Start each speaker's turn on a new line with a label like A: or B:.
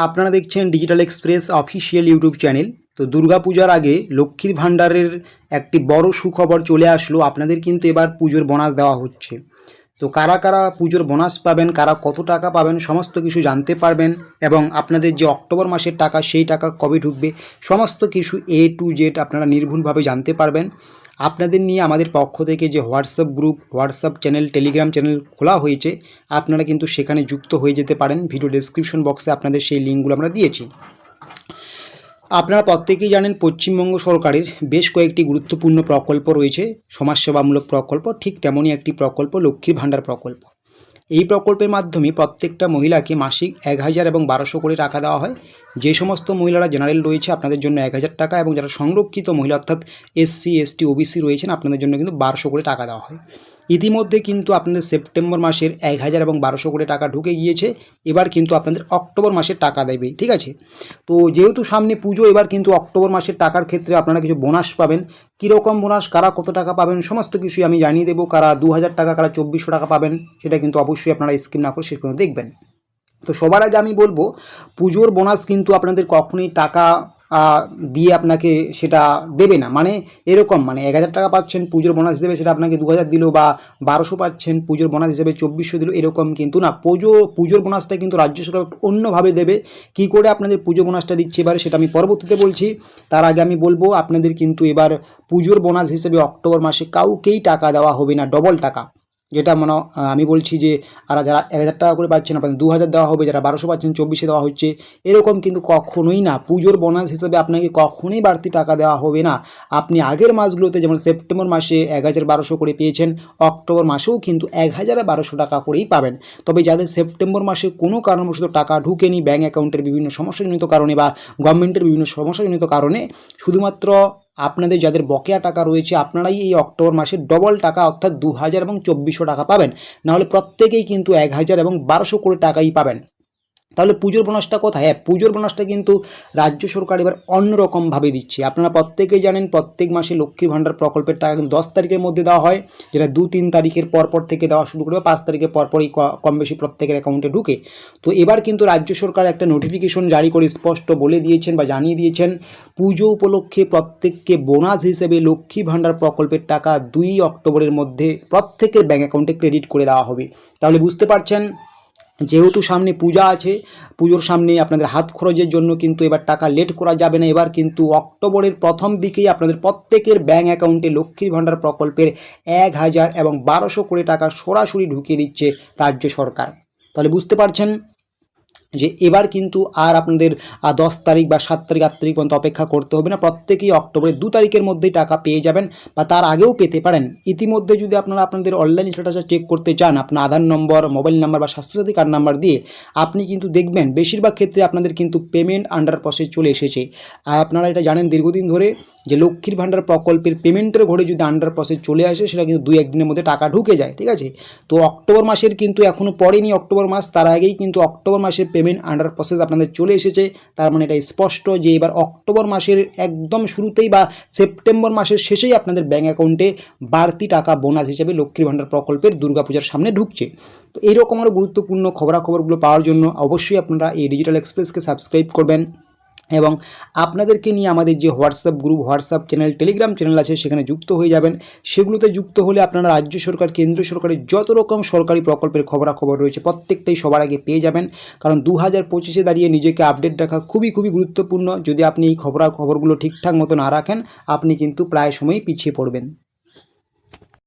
A: আপনারা দেখছেন digital express official YouTube channel তো দুর্গাপূজার আগে লক্ষ্মীর ভাণ্ডারের একটি বড় সুখবর চলে আসলো। আপনাদের কিন্তু এবার পুজোর বোনাস দেওয়া হচ্ছে। তো কারা কারা পুজোর বোনাস পাবেন, কারা কত টাকা পাবেন, সমস্ত কিছু জানতে পারবেন এবং আপনাদের যে অক্টোবর মাসের টাকা, সেই টাকা কবে ঢুকবে, সমস্ত কিছু এ টু জেড আপনারা নির্ভুলভাবে জানতে পারবেন। আপনাদের নিয়ে আমাদের পক্ষ থেকে যে WhatsApp group, WhatsApp channel, Telegram channel খোলা হয়েছে, আপনারা কিন্তু সেখানে যুক্ত হয়ে যেতে পারেন। ভিডিও ডেসক্রিপশন বক্সে আপনাদের সেই লিঙ্কগুলো আমরা দিয়েছি। আপনারা প্রত্যেকেই জানেন পশ্চিমবঙ্গ সরকারের বেশ কয়েকটি গুরুত্বপূর্ণ প্রকল্প রয়েছে। সমাজসেবামূলক প্রকল্প, ঠিক তেমনই একটি প্রকল্প, লক্ষ্মীর ভাণ্ডার প্রকল্প। এই প্রকল্পের মাধ্যমে প্রত্যেকটা মহিলাকে মাসিক এক হাজার এবং বারোশো করে টাকা দেওয়া হয়। যে সমস্ত মহিলারা জেনারেল রয়েছে, আপনাদের জন্য এক হাজার টাকা এবং যারা সংরক্ষিত মহিলা, অর্থাৎ এসসি এসটি ওবিসি রয়েছেন, আপনাদের জন্য কিন্তু বারোশো করে টাকা দেওয়া হয়। ইতিমধ্যে কিন্তু আপনাদের সেপ্টেম্বর মাসের এক হাজার এবং বারোশো করে টাকা ঢুকে গিয়েছে। এবার কিন্তু আপনাদের অক্টোবর মাসের টাকা দেবে, ঠিক আছে? তো যেহেতু সামনে পুজো, এবার কিন্তু অক্টোবর মাসের টাকার ক্ষেত্রে আপনারা কিছু বোনাস পাবেন। কীরকম বোনাস, কারা কত টাকা পাবেন, সমস্ত কিছুই আমি জানিয়ে দেবো। কারা দু হাজার টাকা, কারা চব্বিশশো টাকা পাবেন, সেটা কিন্তু অবশ্যই আপনারা স্কিম না করে শেষ পর্যন্ত দেখবেন। তো সবার আগে আমি বলব, পুজোর বোনাস কিন্তু আপনাদের কখনোই টাকা দিয়ে আপনাকে সেটা দেবে না। মানে এরকম মানে এক হাজার টাকা পাচ্ছেন, পুজোর বোনাস দেবে, সেটা আপনাকে দু হাজার দিল বা বারোশো পাচ্ছেন, পুজোর বোনাস হিসেবে চব্বিশশো দিল, এরকম কিন্তু না। পুজো, পুজোর বোনাসটা কিন্তু রাজ্য সরকার অন্যভাবে দেবে। কি করে আপনাদের পুজো বোনাসটা দিচ্ছে এবারে সেটা আমি পরবর্তীতে বলছি। তার আগে আমি বলব, আপনাদের কিন্তু এবার পুজোর বোনাস হিসেবে অক্টোবর মাসে কাউকেই টাকা দেওয়া হবে না ডবল টাকা। যেটা মনে আমি বলছি যে, আর যারা এক হাজার টাকা করে পাচ্ছেন, আপনাদের দু হাজার দেওয়া হবে, যারা বারোশো পাচ্ছেন, চব্বিশে দেওয়া হচ্ছে, এরকম কিন্তু কখনোই না। পুজোর বোনাস হিসেবে আপনাকে কখনোই বাড়তি টাকা দেওয়া হবে না। আপনি আগের মাসগুলোতে যেমন সেপ্টেম্বর মাসে এক হাজার বারোশো করে পেয়েছেন, অক্টোবর মাসেও কিন্তু এক হাজারে বারোশো টাকা করেই পাবেন। তবে যাদের সেপ্টেম্বর মাসে কোনো কারণবশত টাকা ঢুকেনি ব্যাঙ্ক অ্যাকাউন্টের বিভিন্ন সমস্যাজনিত কারণে বা গভর্নমেন্টের বিভিন্ন সমস্যাজনিত কারণে, শুধুমাত্র আপনাদের যাদের বকেয়া টাকা রয়েছে, আপনারাই এই অক্টোবর মাসে ডবল টাকা, অর্থাৎ দু হাজার এবং চব্বিশশো টাকা পাবেন। নাহলে প্রত্যেকেই কিন্তু এক হাজার এবং বারোশো করে টাকাই পাবেন। তাহলে পুজোর বোনাসটা কোথায়? হ্যাঁ পুজোর বোনাসটা কিন্তু রাজ্য সরকার এবার অন্যরকমভাবে দিচ্ছে। আপনারা প্রত্যেকেই জানেন, প্রত্যেক মাসে লক্ষ্মী ভাণ্ডার প্রকল্পের টাকা কিন্তু দশ তারিখের মধ্যে দেওয়া হয়, যেটা দু তিন তারিখের পরপর থেকে দেওয়া শুরু করবে, পাঁচ তারিখের পরপরই কম বেশি প্রত্যেকের অ্যাকাউন্টে ঢুকে। তো এবার কিন্তু রাজ্য সরকার একটা নোটিফিকেশন জারি করে স্পষ্ট বলে দিয়েছেন বা জানিয়ে দিয়েছেন, পুজো উপলক্ষে প্রত্যেককে বোনাস হিসেবে লক্ষ্মী ভাণ্ডার প্রকল্পের টাকা দুই অক্টোবরের মধ্যে প্রত্যেকের ব্যাঙ্ক অ্যাকাউন্টে ক্রেডিট করে দেওয়া হবে। তাহলে বুঝতে পারছেন যেহেতু সামনে পূজা আছে, পুজোর সামনে আপনাদের হাত খরচের জন্য কিন্তু এবার টাকা লেট করা যাবে না। এবার কিন্তু অক্টোবরের প্রথম দিকেই আপনাদের প্রত্যেকের ব্যাঙ্ক অ্যাকাউন্টে লক্ষ্মীর ভাণ্ডার প্রকল্পের এক হাজার এবং বারোশো কোটি টাকা সরাসরি ঢুকিয়ে দিচ্ছে রাজ্য সরকার। তাহলে বুঝতে পারছেন? যে এবার কিন্তু আর আপনাদের দশ তারিখ বা সাত তারিখ, আট তারিখ পর্যন্ত অপেক্ষা করতে হবে না। প্রত্যেকেই অক্টোবরের দু তারিখের মধ্যেই টাকা পেয়ে যাবেন বা তার আগেও পেতে পারেন। ইতিমধ্যে যদি আপনারা আপনাদের অনলাইন স্ট্যাটাস চেক করতে চান, আপনার আধার নম্বর মোবাইল নাম্বার বা স্বাস্থ্যসাথী কার্ড নাম্বার দিয়ে, আপনি কিন্তু দেখবেন বেশিরভাগ ক্ষেত্রে আপনাদের কিন্তু পেমেন্ট আন্ডার প্রসেস চলে এসেছে। আর আপনারা এটা জানেন দীর্ঘদিন ধরে যে লক্ষ্মীর ভাণ্ডার প্রকল্পের পেমেন্টের ঘরে যদি আন্ডার প্রসেস চলে আসে, সেটা কিন্তু দুই একদিনের মধ্যে টাকা ঢুকে যায়, ঠিক আছে? তো অক্টোবর মাসের কিন্তু এখনও পড়েনি অক্টোবর মাস, তার আগেই কিন্তু অক্টোবর মাসের পেমেন্ট আন্ডার প্রসেস আপনাদের চলে এসেছে। তার মানে এটা স্পষ্ট যে এবার অক্টোবর মাসের একদম শুরুতেই বা সেপ্টেম্বর মাসের শেষেই আপনাদের ব্যাঙ্ক অ্যাকাউন্টে বাড়তি টাকা বোনাস হিসেবে লক্ষ্মীর ভাণ্ডার প্রকল্পের দুর্গাপূজার সামনে ঢুকছে। তো এইরকম আরও গুরুত্বপূর্ণ খবরাখবরগুলো পাওয়ার জন্য অবশ্যই আপনারা এই ডিজিটাল এক্সপ্রেসকে সাবস্ক্রাইব করবেন। এবং আপনাদেরকে নিয়ে আমাদের যে WhatsApp group, WhatsApp channel, Telegram channel আছে, সেখানে যুক্ত হয়ে যাবেন। সেগুলোতে যুক্ত হলে আপনারা রাজ্য সরকার কেন্দ্র সরকারের যত রকম সরকারি প্রকল্পের খবরাখবর রয়েছে, প্রত্যেকটাই সবার আগে পেয়ে যাবেন। কারণ দু হাজার পঁচিশে দাঁড়িয়ে নিজেকে আপডেট রাখা খুবই খুবই গুরুত্বপূর্ণ। যদি আপনি এই খবরাখবরগুলো ঠিকঠাক মতো না রাখেন, আপনি কিন্তু প্রায় সময়ই পিছিয়ে পড়বেন।